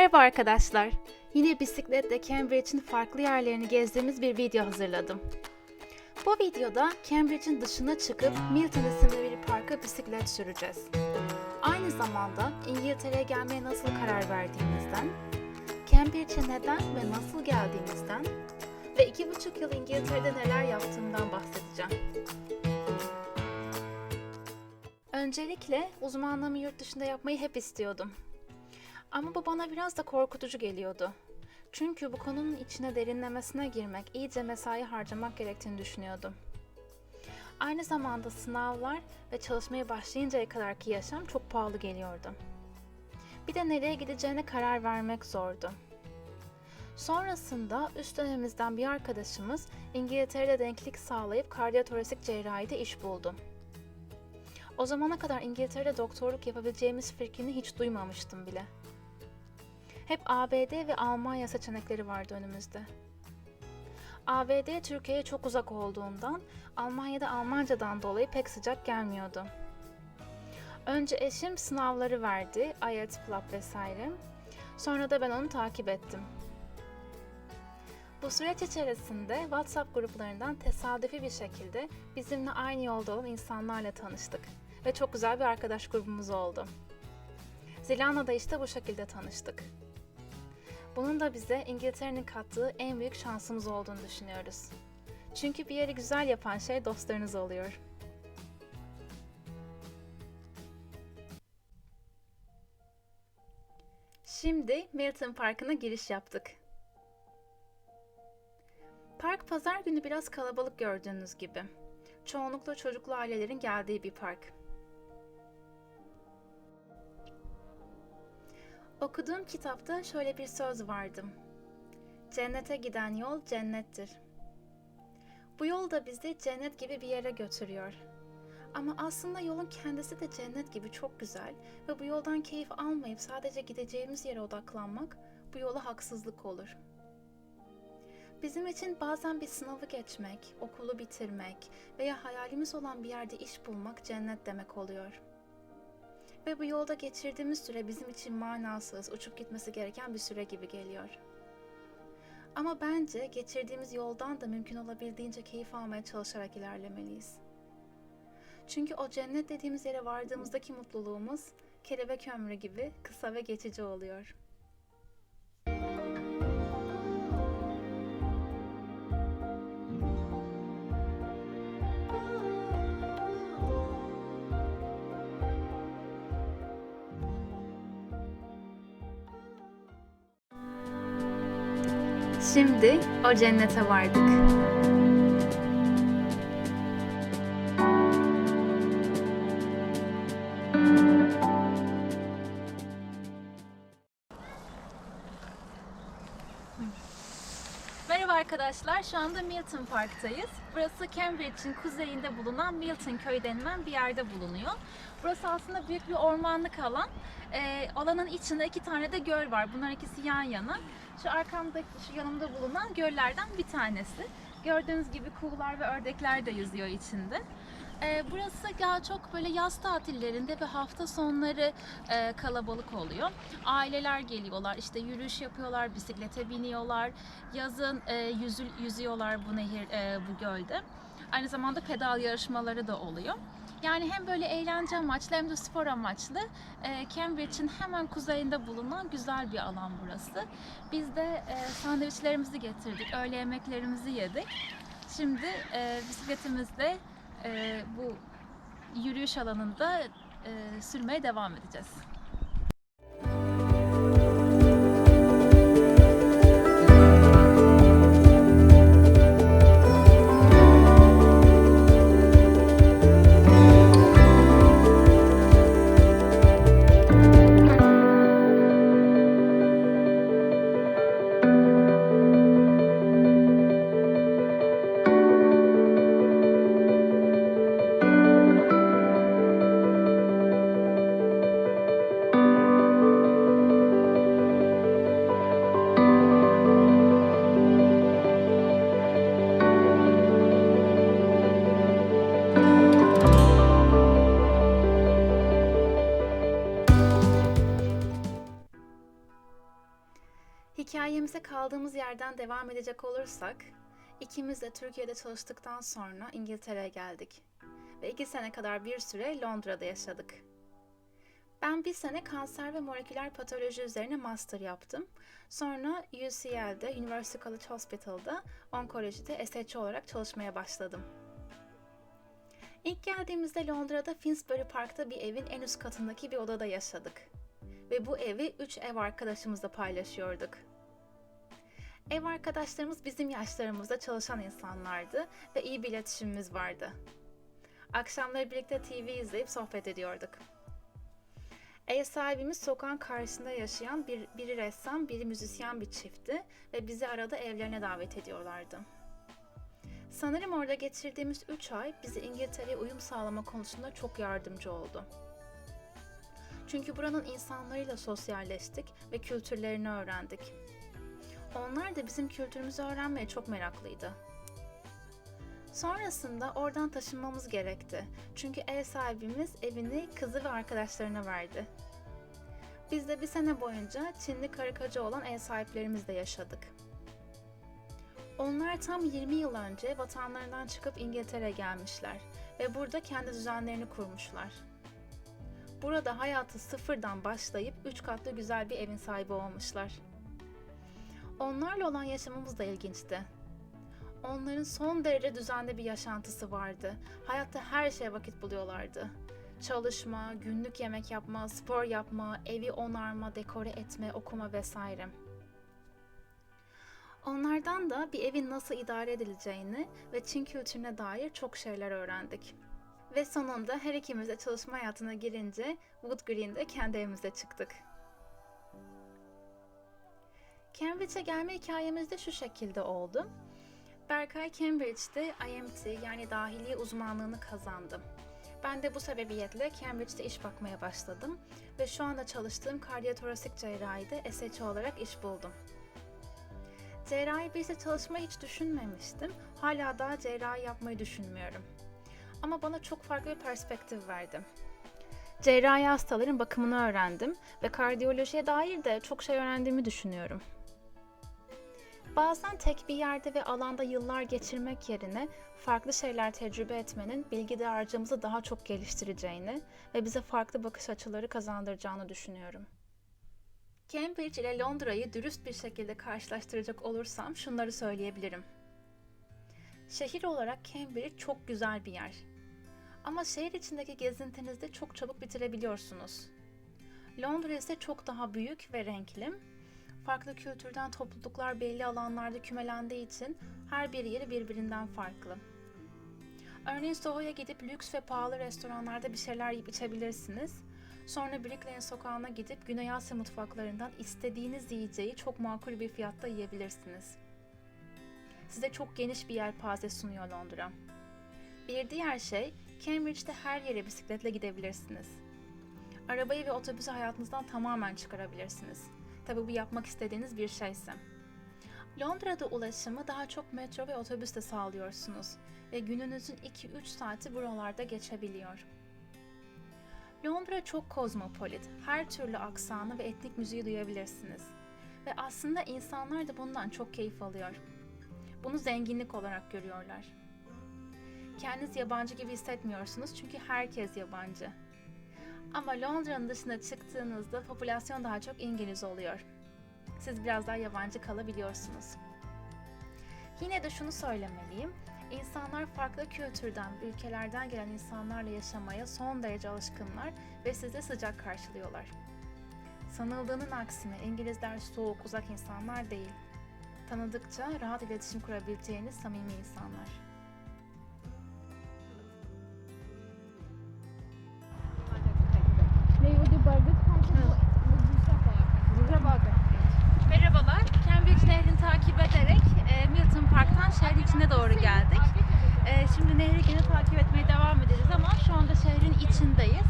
Merhaba arkadaşlar. Yine bisikletle Cambridge'in farklı yerlerini gezdiğimiz bir video hazırladım. Bu videoda Cambridge'in dışına çıkıp Milton isimli bir parka bisiklet süreceğiz. Aynı zamanda İngiltere'ye gelmeye nasıl karar verdiğimizden, Cambridge'e neden ve nasıl geldiğimizden ve iki buçuk yıl İngiltere'de neler yaptığımdan bahsedeceğim. Öncelikle uzmanlığımı yurt dışında yapmayı hep istiyordum. Ama bu bana biraz da korkutucu geliyordu. Çünkü bu konunun içine derinlemesine girmek, iyice mesai harcamak gerektiğini düşünüyordum. Aynı zamanda sınavlar ve çalışmaya başlayıncaya kadarki yaşam çok pahalı geliyordu. Bir de nereye gideceğine karar vermek zordu. Sonrasında üst dönemimizden bir arkadaşımız İngiltere'de denklik sağlayıp kardiyotorasik cerrahide iş buldu. O zamana kadar İngiltere'de doktorluk yapabileceğimiz fikrini hiç duymamıştım bile. Hep ABD ve Almanya seçenekleri vardı önümüzde. ABD Türkiye'ye çok uzak olduğundan Almanya'da Almancadan dolayı pek sıcak gelmiyordu. Önce eşim sınavları verdi, IELTS, PLAB vesaire. Sonra da ben onu takip ettim. Bu süreç içerisinde WhatsApp gruplarından tesadüfi bir şekilde bizimle aynı yolda olan insanlarla tanıştık ve çok güzel bir arkadaş grubumuz oldu. Zilana'da işte bu şekilde tanıştık. Bunun da bize İngiltere'nin kattığı en büyük şansımız olduğunu düşünüyoruz. Çünkü bir yeri güzel yapan şey dostlarınız oluyor. Şimdi Milton Parkı'na giriş yaptık. Park pazar günü biraz kalabalık gördüğünüz gibi. Çoğunlukla çocuklu ailelerin geldiği bir park. Okuduğum kitapta şöyle bir söz vardı. Cennete giden yol cennettir. Bu yol da bizi cennet gibi bir yere götürüyor. Ama aslında yolun kendisi de cennet gibi çok güzel ve bu yoldan keyif almayıp sadece gideceğimiz yere odaklanmak bu yola haksızlık olur. Bizim için bazen bir sınavı geçmek, okulu bitirmek veya hayalimiz olan bir yerde iş bulmak cennet demek oluyor. Ve bu yolda geçirdiğimiz süre bizim için manasız, uçup gitmesi gereken bir süre gibi geliyor. Ama bence geçirdiğimiz yoldan da mümkün olabildiğince keyif almaya çalışarak ilerlemeliyiz. Çünkü o cennet dediğimiz yere vardığımızdaki mutluluğumuz kelebek ömrü gibi kısa ve geçici oluyor. Şimdi o cennete vardık. Merhaba arkadaşlar, şu anda Milton Park'tayız. Burası Cambridge'in kuzeyinde bulunan Milton Köy denilen bir yerde bulunuyor. Burası aslında büyük bir ormanlık alan. Ee, alanın içinde iki tane de göl var. Bunlar ikisi yan yana. Şu arkamda, şu yanımda bulunan göllerden bir tanesi. Gördüğünüz gibi kuğular ve ördekler de yüzüyor içinde. Ee, burası daha çok böyle yaz tatillerinde ve hafta sonları e, kalabalık oluyor. Aileler geliyorlar, işte yürüyüş yapıyorlar, bisiklete biniyorlar, yazın e, yüzü, yüzüyorlar bu nehir, e, bu gölde. Aynı zamanda pedal yarışmaları da oluyor. Yani hem böyle eğlence amaçlı hem de spor amaçlı Cambridge'in hemen kuzeyinde bulunan güzel bir alan burası. Biz de sandviçlerimizi getirdik, öğle yemeklerimizi yedik. Şimdi bisikletimizle e, bu yürüyüş alanında e, sürmeye devam edeceğiz. Hikayemize kaldığımız yerden devam edecek olursak, ikimiz de Türkiye'de çalıştıktan sonra İngiltere'ye geldik. Ve iki sene kadar bir süre Londra'da yaşadık. Ben bir sene kanser ve moleküler patoloji üzerine master yaptım. Sonra UCL'de, University College Hospital'da onkolojide SHO olarak çalışmaya başladım. İlk geldiğimizde Londra'da Finsbury Park'ta bir evin en üst katındaki bir odada yaşadık. Ve bu evi üç ev arkadaşımızla paylaşıyorduk. Ev arkadaşlarımız bizim yaşlarımızda çalışan insanlardı ve iyi bir iletişimimiz vardı. Akşamları birlikte TV izleyip sohbet ediyorduk. Ev sahibimiz sokağın karşısında yaşayan bir, biri ressam, biri müzisyen bir çiftti ve bizi arada evlerine davet ediyorlardı. Sanırım orada geçirdiğimiz 3 ay bize İngiltere'ye uyum sağlama konusunda çok yardımcı oldu. Çünkü buranın insanlarıyla sosyalleştik ve kültürlerini öğrendik. Onlar da bizim kültürümüzü öğrenmeye çok meraklıydı. Sonrasında oradan taşınmamız gerekti. Çünkü ev sahibimiz evini kızı ve arkadaşlarına verdi. Biz de bir sene boyunca Çinli karikacı olan ev sahiplerimizle yaşadık. Onlar tam 20 yıl önce vatanlarından çıkıp İngiltere'ye gelmişler ve burada kendi düzenlerini kurmuşlar. Burada hayatı sıfırdan başlayıp 3 katlı güzel bir evin sahibi olmuşlar. Onlarla olan yaşamımız da ilginçti. Onların son derece düzenli bir yaşantısı vardı. Hayatta her şeye vakit buluyorlardı. Çalışma, günlük yemek yapma, spor yapma, evi onarma, dekore etme, okuma vesaire. Onlardan da bir evin nasıl idare edileceğini ve Çin kültürüne dair çok şeyler öğrendik. Ve sonunda her ikimiz de çalışma hayatına girince Wood Green'de kendi evimize çıktık. Cambridge'e gelme hikayemiz de şu şekilde oldu. Berkay Cambridge'de IMT yani dahiliye uzmanlığını kazandı. Ben de bu sebebiyetle Cambridge'de iş bakmaya başladım ve şu anda çalıştığım kardiyotorasik cerrahide SHO olarak iş buldum. Cerrahi bir işte çalışmayı hiç düşünmemiştim. Hala daha cerrahi yapmayı düşünmüyorum. Ama bana çok farklı bir perspektif verdi. Cerrahi hastaların bakımını öğrendim ve kardiyolojiye dair de çok şey öğrendiğimi düşünüyorum. Bazen tek bir yerde ve alanda yıllar geçirmek yerine farklı şeyler tecrübe etmenin bilgi dağarcığımızı daha çok geliştireceğini ve bize farklı bakış açıları kazandıracağını düşünüyorum. Cambridge ile Londra'yı dürüst bir şekilde karşılaştıracak olursam şunları söyleyebilirim. Şehir olarak Cambridge çok güzel bir yer. Ama şehir içindeki gezintinizde çok çabuk bitirebiliyorsunuz. Londra ise çok daha büyük ve renkli. Farklı kültürden topluluklar belli alanlarda kümelendiği için her bir yeri birbirinden farklı. Örneğin Soho'ya gidip lüks ve pahalı restoranlarda bir şeyler yiyip içebilirsiniz. Sonra Brick Lane sokağına gidip Güney Asya mutfaklarından istediğiniz yiyeceği çok makul bir fiyatta yiyebilirsiniz. Size çok geniş bir yelpaze sunuyor Londra. Bir diğer şey, Cambridge'de her yere bisikletle gidebilirsiniz. Arabayı ve otobüsü hayatınızdan tamamen çıkarabilirsiniz. Tabi bu yapmak istediğiniz bir şeyse. Londra'da ulaşımı daha çok metro ve otobüste sağlıyorsunuz ve gününüzün 2-3 saati buralarda geçebiliyor. Londra çok kozmopolit, her türlü aksanı ve etnik müziği duyabilirsiniz. Ve aslında insanlar da bundan çok keyif alıyor. Bunu zenginlik olarak görüyorlar. Kendiniz yabancı gibi hissetmiyorsunuz çünkü herkes yabancı. Ama Londra'nın dışına çıktığınızda popülasyon daha çok İngiliz oluyor. Siz biraz daha yabancı kalabiliyorsunuz. Yine de şunu söylemeliyim. İnsanlar farklı kültürden, ülkelerden gelen insanlarla yaşamaya son derece alışkınlar ve sizi sıcak karşılıyorlar. Sanıldığının aksine İngilizler soğuk, uzak insanlar değil. Tanıdıkça rahat iletişim kurabileceğiniz samimi insanlar. Şehrin içine doğru geldik. E, şimdi nehri yine takip etmeye devam edeceğiz ama şu anda şehrin içindeyiz.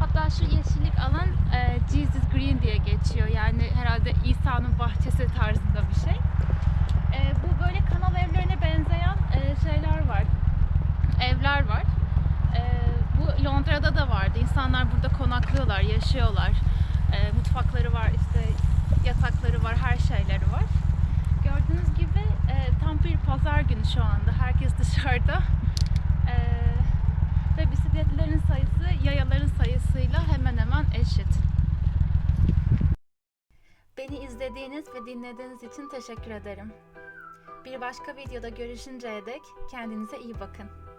Hatta şu yeşillik alan e, Jesus Green diye geçiyor. Yani herhalde İsa'nın bahçesi tarzında bir şey. E, bu böyle kanal evlerine benzeyen e, şeyler var. Evler var. E, bu Londra'da da vardı. İnsanlar burada konaklıyorlar, yaşıyorlar. E, mutfakları var, işte yatakları var, her şeyleri var. Tam bir pazar günü şu anda. Herkes dışarıda. E, ve bisikletlerin sayısı yayaların sayısıyla hemen hemen eşit. Beni izlediğiniz ve dinlediğiniz için teşekkür ederim. Bir başka videoda görüşünceye dek kendinize iyi bakın.